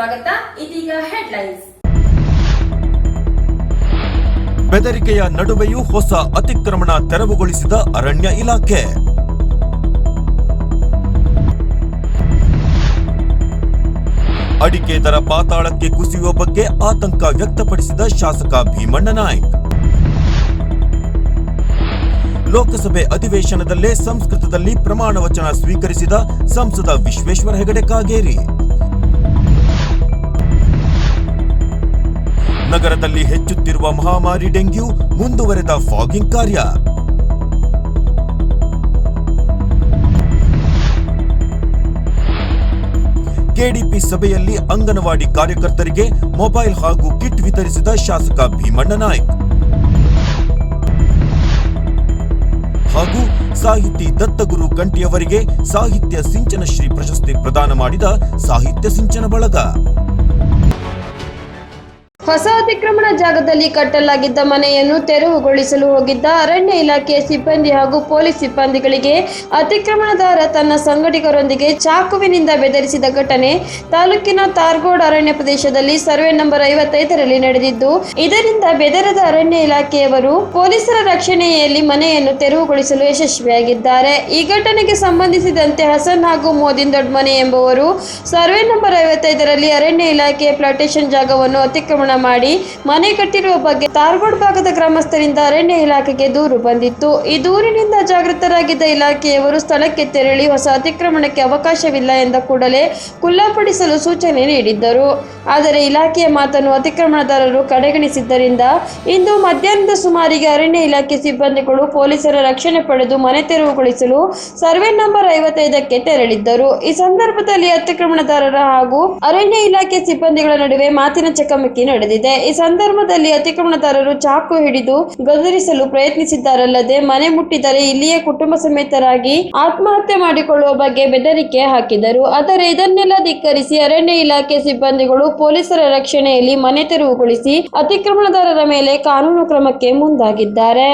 ಸ್ವಾಗತ. ಇದೀಗ ಹೆಡ್ಲೈನ್ಸ್ ಬೆದರಿಕೆಯ ನಡುವೆಯೂ ಹೊಸ ಅತಿಕ್ರಮಣ ತೆರವುಗೊಳಿಸಿದ ಅರಣ್ಯ ಇಲಾಖೆ. ಅಡಿಕೆ ದರ ಪಾತಾಳಕ್ಕೆ ಕುಸಿಯುವ ಬಗ್ಗೆ ಆತಂಕ ವ್ಯಕ್ತಪಡಿಸಿದ ಶಾಸಕ ಭೀಮಣ್ಣ ನಾಯ್ಕ್. ಲೋಕಸಭೆ ಅಧಿವೇಶನದಲ್ಲೇ ಸಂಸ್ಕೃತದಲ್ಲಿ ಪ್ರಮಾಣ ವಚನ ಸ್ವೀಕರಿಸಿದ ಸಂಸದ ವಿಶ್ವೇಶ್ವರ ಹೆಗಡೆ ಕಾಗೇರಿ. ನಗರದಲ್ಲಿ ಹೆಚ್ಚುತ್ತಿರುವ ಮಹಾಮಾರಿ ಡೆಂಗ್ಯೂ ಮುಂದುವರೆದ ಫಾಗಿಂಗ್ ಕಾರ್ಯ. ಕೆಡಿಪಿ ಸಭೆಯಲ್ಲಿ ಅಂಗನವಾಡಿ ಕಾರ್ಯಕರ್ತರಿಗೆ ಮೊಬೈಲ್ ಹಾಗೂ ಕಿಟ್ ವಿತರಿಸಿದ ಶಾಸಕ ಭೀಮಣ್ಣ ನಾಯ್ಕ್. ಹಾಗೂ ಸಾಹಿತಿ ದತ್ತಗುರು ಕಂಠಿಯವರಿಗೆ ಸಾಹಿತ್ಯ ಸಿಂಚನ ಶ್ರೀ ಪ್ರಶಸ್ತಿ ಪ್ರದಾನ ಮಾಡಿದ ಸಾಹಿತ್ಯ ಸಿಂಚನ ಬಳಗ. ಹೊಸ ಅತಿಕ್ರಮಣ ಜಾಗದಲ್ಲಿ ಕಟ್ಟಲಾಗಿದ್ದ ಮನೆಯನ್ನು ತೆರವುಗೊಳಿಸಲು ಹೋಗಿದ್ದ ಅರಣ್ಯ ಇಲಾಖೆಯ ಸಿಬ್ಬಂದಿ ಹಾಗೂ ಪೊಲೀಸ್ ಸಿಬ್ಬಂದಿಗಳಿಗೆ ಅತಿಕ್ರಮಣದಾರ ತನ್ನ ಸಂಘಟಕರೊಂದಿಗೆ ಚಾಕುವಿನಿಂದ ಬೆದರಿಸಿದ ಘಟನೆ ತಾಲೂಕಿನ ತಾರ್ಗೋಡ್ ಅರಣ್ಯ ಪ್ರದೇಶದಲ್ಲಿ ಸರ್ವೆ ನಂಬರ್ ಐವತ್ತೈದರಲ್ಲಿ ನಡೆದಿದ್ದು, ಇದರಿಂದ ಬೆದರದ ಅರಣ್ಯ ಇಲಾಖೆಯವರು ಪೊಲೀಸರ ರಕ್ಷಣೆಯಲ್ಲಿ ಮನೆಯನ್ನು ತೆರವುಗೊಳಿಸಲು ಯಶಸ್ವಿಯಾಗಿದ್ದಾರೆ. ಈ ಘಟನೆಗೆ ಸಂಬಂಧಿಸಿದಂತೆ ಹಸನ್ ಹಾಗೂ ಮೋದಿನ್ ದೊಡ್ಮನೆ ಎಂಬುವರು ಸರ್ವೆ ನಂಬರ್ ಐವತ್ತೈದರಲ್ಲಿ ಅರಣ್ಯ ಇಲಾಖೆಯ ಪ್ಲಾಂಟೇಶನ್ ಜಾಗವನ್ನು ಅತಿಕ್ರಮಣ ಮಾಡಿ ಮನೆ ಕಟ್ಟಿರುವ ಬಗ್ಗೆ ತಾರ್ಗೋಡ್ ಭಾಗದ ಗ್ರಾಮಸ್ಥರಿಂದ ಅರಣ್ಯ ಇಲಾಖೆಗೆ ದೂರು ಬಂದಿತ್ತು. ಈ ದೂರಿನಿಂದ ಜಾಗೃತರಾಗಿದ್ದ ಇಲಾಖೆಯವರು ಸ್ಥಳಕ್ಕೆ ತೆರಳಿ ಹೊಸ ಅತಿಕ್ರಮಣಕ್ಕೆ ಅವಕಾಶವಿಲ್ಲ ಎಂದ ಕೂಡಲೇ ಖುಲ್ಲಾಪಡಿಸಲು ಸೂಚನೆ ನೀಡಿದ್ದರು. ಆದರೆ ಇಲಾಖೆಯ ಮಾತನ್ನು ಅತಿಕ್ರಮಣದಾರರು ಕಡೆಗಣಿಸಿದ್ದರಿಂದ ಇಂದು ಮಧ್ಯಾಹ್ನದ ಸುಮಾರಿಗೆ ಅರಣ್ಯ ಇಲಾಖೆ ಸಿಬ್ಬಂದಿಗಳು ಪೊಲೀಸರ ರಕ್ಷಣೆ ಪಡೆದು ಮನೆ ತೆರವುಗೊಳಿಸಲು ಸರ್ವೆ ನಂಬರ್ ಐವತ್ತೈದಕ್ಕೆ ತೆರಳಿದ್ದರು. ಈ ಸಂದರ್ಭದಲ್ಲಿ ಅತಿಕ್ರಮಣದಾರರ ಹಾಗೂ ಅರಣ್ಯ ಇಲಾಖೆ ಸಿಬ್ಬಂದಿಗಳ ನಡುವೆ ಮಾತಿನ ಚಕಮಕಿ ನಡೆದಿದೆ. ಈ ಸಂದರ್ಭದಲ್ಲಿ ಅತಿಕ್ರಮಣದಾರರು ಚಾಕು ಹಿಡಿದು ಗದರಿಸಲು ಪ್ರಯತ್ನಿಸಿದ್ದಾರಲ್ಲದೆ ಮನೆ ಮುಟ್ಟಿದರೆ ಇಲ್ಲಿಯೇ ಕುಟುಂಬ ಸಮೇತರಾಗಿ ಆತ್ಮಹತ್ಯೆ ಮಾಡಿಕೊಳ್ಳುವ ಬಗ್ಗೆ ಬೆದರಿಕೆ ಹಾಕಿದರು. ಆದರೆ ಇದನ್ನೆಲ್ಲ ಧಿಕ್ಕರಿಸಿ ಅರಣ್ಯ ಇಲಾಖೆ ಸಿಬ್ಬಂದಿಗಳು ಪೊಲೀಸರ ರಕ್ಷಣೆಯಲ್ಲಿ ಮನೆ ತೆರವುಗೊಳಿಸಿ ಅತಿಕ್ರಮಣದಾರರ ಮೇಲೆ ಕಾನೂನು ಕ್ರಮಕ್ಕೆ ಮುಂದಾಗಿದ್ದಾರೆ.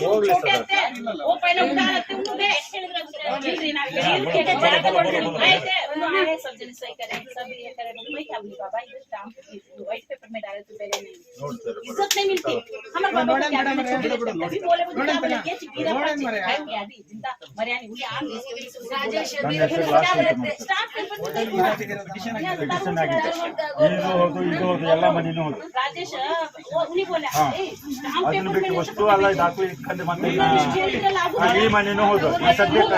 वो पहले उठा रखते उन्होंने एक्शन कर रहे हैं जी जी ना ये क्या क्या जाकर बोल रहे हैं ಇವರೆಲ್ಲ इज्जत नहीं मिलती हमारे बाबा को क्या करना चाहिए अभी बोले बोले क्या बोले ये चिकीरा पाची है क्या दी जिंदा मरियानी हुई आम इसके वजह से राजेश क्या बोले स्टाफ के ಪಿಟಿಷನ್ ಆಗಿದೆ ಇದು ಹೌದು ಇದು ಹೌದು ಎಲ್ಲ ಮನೆನೂ ಹೌದು ರಾಜೇಶ್ ಉನಿ ಬೋಲ ಅದನ್ನ ಬಿಟ್ಟು ವಸ್ತು ಅಲ್ಲ ಇದು ಹಾಕು ಇಟ್ಕೊಂಡು ಮತ್ತೆ ಇನ್ನ- ಆ, ಈ ಮನೆನೂ ಹೌದು ಈ ಸದ್ಯಕ್ಕೆ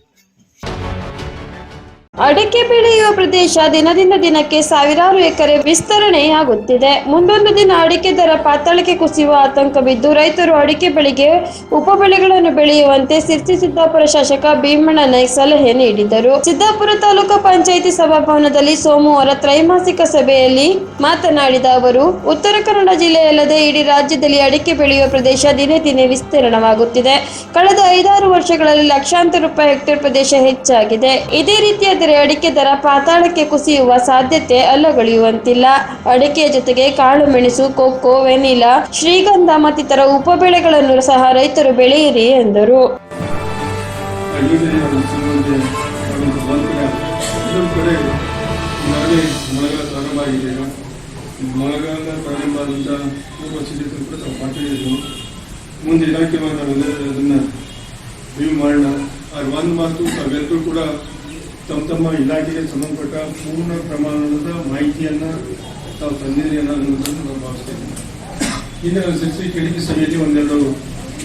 ಅಡಿಕೆ ಬೆಳೆಯುವ ಪ್ರದೇಶ ದಿನದಿಂದ ದಿನಕ್ಕೆ ಸಾವಿರಾರು ಎಕರೆ ವಿಸ್ತರಣೆಯಾಗುತ್ತಿದೆ. ಮುಂದೊಂದು ದಿನ ಅಡಿಕೆ ದರ ಪಾತಾಳಕ್ಕೆ ಕುಸಿಯುವ ಆತಂಕವಿದ್ದು ರೈತರು ಅಡಿಕೆ ಬೆಳೆಗೆ ಉಪಬೆಳೆಗಳನ್ನು ಬೆಳೆಯುವಂತೆ ಸಿರ್ಸಿ ಸಿದ್ದಾಪುರ ಶಾಸಕ ಭೀಮಣ್ಣ ನಾಯ್ಕ್ ಸಲಹೆ ನೀಡಿದರು. ಸಿದ್ದಾಪುರ ತಾಲೂಕು ಪಂಚಾಯಿತಿ ಸಭಾಭವನದಲ್ಲಿ ಸೋಮವಾರ ತ್ರೈಮಾಸಿಕ ಸಭೆಯಲ್ಲಿ ಮಾತನಾಡಿದ ಅವರು, ಉತ್ತರ ಕನ್ನಡ ಜಿಲ್ಲೆಯಲ್ಲದೆ ಇಡೀ ರಾಜ್ಯದಲ್ಲಿ ಅಡಿಕೆ ಬೆಳೆಯುವ ಪ್ರದೇಶ ದಿನೇ ದಿನೇ ವಿಸ್ತೀರ್ಣವಾಗುತ್ತಿದೆ. ಕಳೆದ ಐದಾರು ವರ್ಷಗಳಲ್ಲಿ ಲಕ್ಷಾಂತರ ರೂಪಾಯಿ ಹೆಕ್ಟೇರ್ ಪ್ರದೇಶ ಹೆಚ್ಚಾಗಿದೆ. ಇದೇ ರೀತಿಯಾದರೆ ಅಡಿಕೆ ದರ ಪಾತಾಳಕ್ಕೆ ಕುಸಿಯುವ ಸಾಧ್ಯತೆ ಅಲ್ಲಗಳೆಯುವಂತಿಲ್ಲ. ಅಡಿಕೆ ಜೊತೆಗೆ ಕಾಳು, ಮೆಣಸು, ಕೊಕ್ಕೋ, ವೆನಿಲಾ, ಶ್ರೀಗಂಧ ಮತ್ತಿತರ ಉಪಬೆಳೆಗಳನ್ನು ಸಹ ರೈತರು ಬೆಳೆಯಿರಿ ಎಂದರು. ಮಳೆಗಾಲ ಪ್ರಾರಂಭ ಆದಂಥ ಪೂರ್ವ ಸಿದ್ಧತೆ ಕೂಡ ಮಾಡ್ತಿದ್ದೀವಿ ಮುಂದೆ ಇಲಾಖೆ ನಾವು ಅದನ್ನು ರಿವ್ಯೂ ಮಾಡೋಣ ಅದು ಒಂದು ಮಾತು ತಾವೆಲ್ಲರೂ ಕೂಡ ತಮ್ಮ ತಮ್ಮ ಇಲಾಖೆಗೆ ಸಂಬಂಧಪಟ್ಟ ಪೂರ್ಣ ಪ್ರಮಾಣದ ಮಾಹಿತಿಯನ್ನು ತಾವು ತಂದಿದ್ದೀರಿ ಅನ್ನೋದನ್ನು ನಾವು ಭಾವಿಸ್ತೇವೆ. ಇನ್ನು ಸಿಸಿ ಕೆಡಿಪಿ ಸಭೆಯಲ್ಲಿ ಒಂದೆರಡು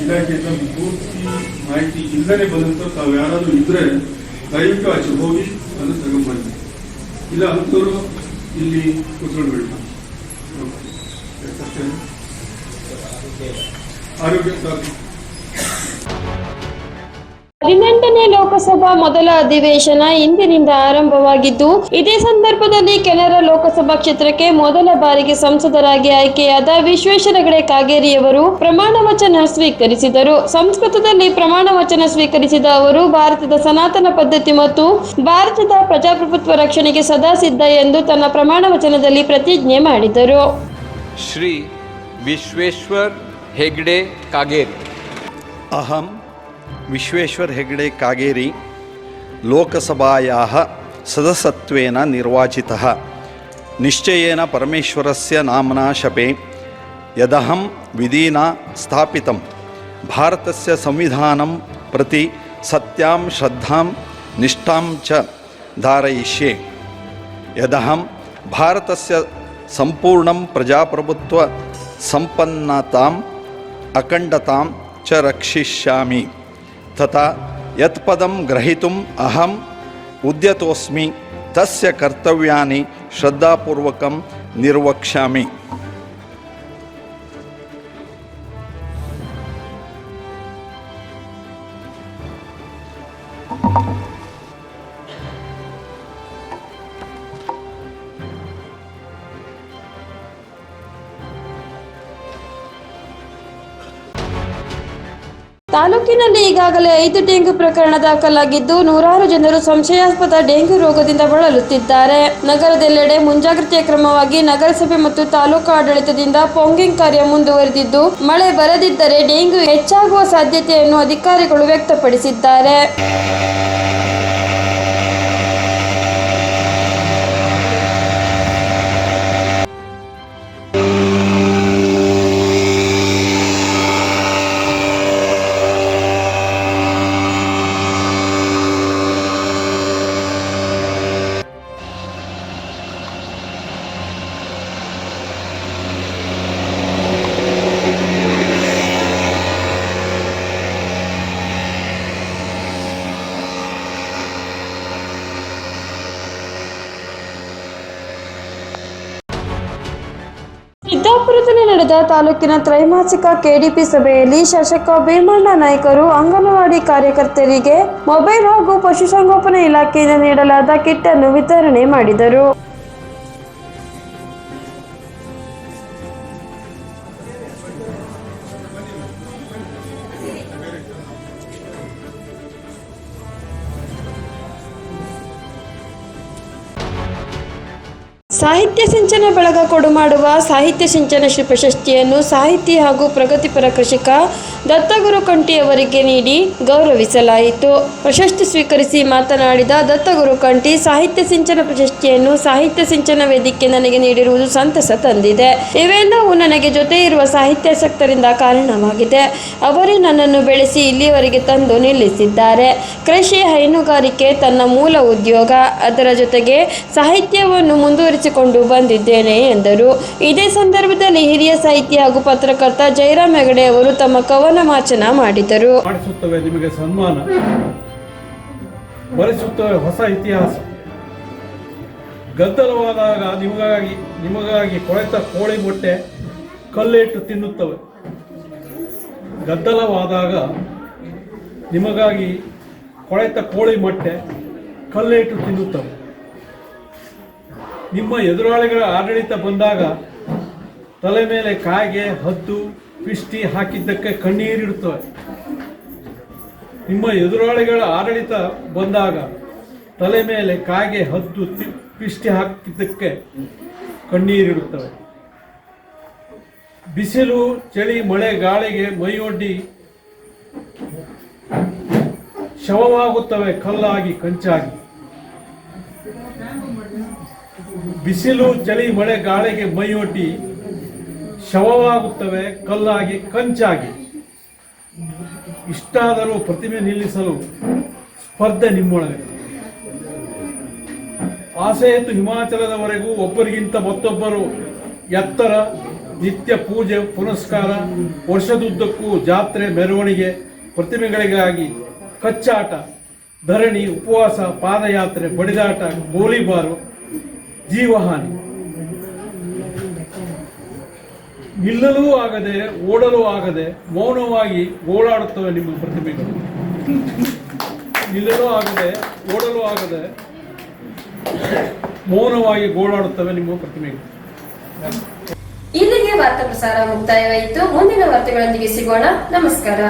ಇಲಾಖೆಯಿಂದ ಪೂರ್ತಿ ಮಾಹಿತಿ ಇಲ್ಲದೆ ಬಂದಂತ ತಾವು ಯಾರಾದರೂ ಇದ್ರೆ ದಯವಿಟ್ಟು ಆಚೆ ಹೋಗಿ ಅದನ್ನು ತಗೊಂಡ್ಬನ್ನಿ ಇಲ್ಲ ಅಂತವರು ಇಲ್ಲಿ ಕೂತ್ಕೊಳ್ಬೇಡಿ. ಆರೋಗ್ಯ ಹದಿನೆಂಟನೇ ಲೋಕಸಭಾ ಮೊದಲ ಅಧಿವೇಶನ ಇಂದಿನಿಂದ ಆರಂಭವಾಗಿದ್ದು ಇದೇ ಸಂದರ್ಭದಲ್ಲಿ ಕೆನರಾ ಲೋಕಸಭಾ ಕ್ಷೇತ್ರಕ್ಕೆ ಮೊದಲ ಬಾರಿಗೆ ಸಂಸದರಾಗಿ ಆಯ್ಕೆಯಾದ ವಿಶ್ವೇಶ್ವರ ಹೆಗಡೆ ಕಾಗೇರಿಯವರು ಪ್ರಮಾಣ ವಚನ ಸ್ವೀಕರಿಸಿದರು. ಸಂಸ್ಕೃತದಲ್ಲಿ ಪ್ರಮಾಣ ವಚನ ಸ್ವೀಕರಿಸಿದ ಅವರು ಭಾರತದ ಸನಾತನ ಪದ್ಧತಿ ಮತ್ತು ಭಾರತದ ಪ್ರಜಾಪ್ರಭುತ್ವ ರಕ್ಷಣೆಗೆ ಸದಾ ಸಿದ್ಧ ಎಂದು ತನ್ನ ಪ್ರಮಾಣ ವಚನದಲ್ಲಿ ಪ್ರತಿಜ್ಞೆ ಮಾಡಿದರು. ಶ್ರೀ ವಿಶ್ವೇಶ್ವರ್ ಹೆಗ್ಡೆ ಕಾಗೇರಿ. ಅಹಂ अहं विश्वेश्वर हेगडे कागेरी लोकसभायाः सदस्यत्वेन निर्वाचितः निश्चयेन परमेश्वरस्य नाम्ना शपे यदहं विधिना स्थापितं भारतस्य संविधानं प्रति सत्यां श्रद्धां निष्ठां च धारयिष्ये यदहं भारतस्य सम्पूर्णं प्रजाप्रभुत्वसम्पन्नताम् अखण्डतां च रक्षिष्यामि तथा यत्पदं ग्रहीतुम् अहम् उद्यतोऽस्मि तस्य कर्तव्यानि श्रद्धापूर्वकं निर्वक्ष्यामि। ತಾಲೂಕಿನಲ್ಲಿ ಈಗಾಗಲೇ ಐದು ಡೆಂಗ್ಯೂ ಪ್ರಕರಣ ದಾಖಲಾಗಿದ್ದು ನೂರಾರು ಜನರು ಸಂಶಯಾಸ್ಪದ ಡೆಂಗ್ಯೂ ರೋಗದಿಂದ ಬಳಲುತ್ತಿದ್ದಾರೆ. ನಗರದೆಲ್ಲೆಡೆ ಮುಂಜಾಗ್ರತೆಯ ಕ್ರಮವಾಗಿ ನಗರಸಭೆ ಮತ್ತು ತಾಲೂಕು ಆಡಳಿತದಿಂದ ಪೊಂಗಿಂಗ್ ಕಾರ್ಯ ಮುಂದುವರೆದಿದ್ದು, ಮಳೆ ಬರದಿದ್ದರೆ ಡೆಂಗ್ಯೂ ಹೆಚ್ಚಾಗುವ ಸಾಧ್ಯತೆಯನ್ನು ಅಧಿಕಾರಿಗಳು ವ್ಯಕ್ತಪಡಿಸಿದ್ದಾರೆ. ಸಿದ್ದಾಪುರದಲ್ಲಿ ನಡೆದ ತಾಲೂಕಿನ ತ್ರೈಮಾಸಿಕ ಕೆಡಿಪಿ ಸಭೆಯಲ್ಲಿ ಶಾಸಕ ಭೀಮಣ್ಣ ನಾಯ್ಕರು ಅಂಗನವಾಡಿ ಕಾರ್ಯಕರ್ತರಿಗೆ ಮೊಬೈಲ್ ಹಾಗೂ ಪಶುಸಂಗೋಪನಾ ಇಲಾಖೆಯಿಂದ ನೀಡಲಾದ ಕಿಟ್ ಅನ್ನು ವಿತರಣೆ ಮಾಡಿದರು. ಸಾಹಿತ್ಯ ಸಿಂಚನ ಬಳಗ ಕೊಡುಮಾಡುವ ಸಾಹಿತ್ಯ ಸಿಂಚನ ಶ್ರೀ ಪ್ರಶಸ್ತಿಯನ್ನು ಸಾಹಿತಿ ಹಾಗೂ ಪ್ರಗತಿಪರ ಕೃಷಿಕ ದತ್ತಗುರು ಕಂಠಿಯವರಿಗೆ ನೀಡಿ ಗೌರವಿಸಲಾಯಿತು. ಪ್ರಶಸ್ತಿ ಸ್ವೀಕರಿಸಿ ಮಾತನಾಡಿದ ದತ್ತಗುರು ಕಂಠಿ, ಸಾಹಿತ್ಯ ಸಿಂಚನ ಪ್ರಶಸ್ತಿಯನ್ನು ಸಾಹಿತ್ಯ ಸಿಂಚನ ವೇದಿಕೆ ನನಗೆ ನೀಡಿರುವುದು ಸಂತಸ ತಂದಿದೆ. ಇವೆಲ್ಲವೂ ನನಗೆ ಜೊತೆ ಇರುವ ಸಾಹಿತ್ಯಾಸಕ್ತರಿಂದ ಕಾರಣವಾಗಿದೆ. ಅವರೇ ನನ್ನನ್ನು ಬೆಳೆಸಿ ಇಲ್ಲಿಯವರೆಗೆ ತಂದು ನಿಲ್ಲಿಸಿದ್ದಾರೆ. ಕೃಷಿ ಹೈನುಗಾರಿಕೆ ತನ್ನ ಮೂಲ ಉದ್ಯೋಗ. ಅದರ ಜೊತೆಗೆ ಸಾಹಿತ್ಯವನ್ನು ಮುಂದುವರಿಸಿಕೊಂಡು ಬಂದಿದ್ದೇನೆ ಎಂದರು. ಇದೇ ಸಂದರ್ಭದಲ್ಲಿ ಹಿರಿಯ ಸಾಹಿತಿ ಹಾಗೂ ಪತ್ರಕರ್ತ ಜಯರಾಮ್ ಹೆಗಡೆ ಅವರು ತಮ್ಮ ಕವನ ವಾಚನ ಮಾಡಿದರು. ನಿಮಗೆ ಸನ್ಮಾನ. ಬರೆಸುತ್ತವೆ ಹೊಸ ಇತಿಹಾಸ. ಗದ್ದಲವಾದಾಗ ನಿಮಗಾಗಿ ನಿಮಗಾಗಿ ಕೊಳೆತ ಕೋಳಿ ಮೊಟ್ಟೆ ಕಲ್ಲೇಟು ತಿನ್ನುತ್ತವೆ. ಗದ್ದಲವಾದಾಗ ನಿಮಗಾಗಿ ಕೊಳೆತ ಕೋಳಿ ಮೊಟ್ಟೆ ಕಲ್ಲೇಟು ತಿನ್ನುತ್ತವೆ. ನಿಮ್ಮ ಎದುರಾಳಿಗಳ ಆಡಳಿತ ಬಂದಾಗ ತಲೆ ಮೇಲೆ ಕಾಗೆ ಹದ್ದು ಪಿಷ್ಟಿ ಹಾಕಿದ್ದಕ್ಕೆ ಕಣ್ಣೀರಿಡುತ್ತವೆ ನಿಮ್ಮ ಎದುರಾಳಿಗಳ ಆಡಳಿತ ಬಂದಾಗ ತಲೆ ಮೇಲೆ ಕಾಗೆ ಹದ್ದು ಪಿಷ್ಟಿ ಹಾಕಿದ್ದಕ್ಕೆ ಕಣ್ಣೀರಿಡುತ್ತವೆ ಬಿಸಿಲು, ಚಳಿ, ಮಳೆ, ಗಾಳಿಗೆ ಮೈಯೊಡ್ಡಿ ಶವವಾಗುತ್ತವೆ ಕಲ್ಲಾಗಿ, ಕಂಚಾಗಿ. ಬಿಸಿಲು, ಚಳಿ, ಮಳೆ, ಗಾಳಿಗೆ ಮೈಯೊಡ್ಡಿ ಶವವಾಗುತ್ತವೆ, ಕಲ್ಲಾಗಿ, ಕಂಚಾಗಿ. ಇಷ್ಟಾದರೂ ಪ್ರತಿಮೆ ನಿಲ್ಲಿಸಲು ಸ್ಪರ್ಧೆ ನಿಮ್ಮೊಳಗೆ. ಆಸೆ ಇತ್ತು ಹಿಮಾಚಲದವರೆಗೂ ಒಬ್ಬರಿಗಿಂತ ಮತ್ತೊಬ್ಬರು ಎತ್ತರ ನಿತ್ಯ ಪೂಜೆ, ಪುನಸ್ಕಾರ, ವರ್ಷದುದ್ದಕ್ಕೂ ಜಾತ್ರೆ, ಮೆರವಣಿಗೆ, ಪ್ರತಿಮೆಗಳಿಗಾಗಿ ಕಚ್ಚಾಟ, ಧರಣಿ, ಉಪವಾಸ, ಪಾದಯಾತ್ರೆ, ಬಡಿದಾಟ, ಗೋಲಿಬಾರು, ಜೀವಹಾನಿ. ನಿಲ್ಲಲೂ ಆಗದೆ, ಓಡಲು ಆಗದೆ, ಮೌನವಾಗಿ ಓಡಾಡುತ್ತವೆ ನಿಮ್ಮ ಪ್ರತಿಮೆಗಳು. ನಿಲ್ಲಲೂ ಆಗದೆ, ಓಡಲು ಆಗದೆ, ಮೌನವಾಗಿ ಗೋಳಾಡುತ್ತವೆ ನಿಮ್ಮ ಪ್ರತಿಮೆಗಳು. ಇಲ್ಲಿಗೆ ವಾರ್ತಾ ಪ್ರಸಾರ ಮುಕ್ತಾಯವಾಯಿತು. ಮುಂದಿನ ವಾರ್ತೆಗಳೊಂದಿಗೆ ಸಿಗೋಣ. ನಮಸ್ಕಾರ.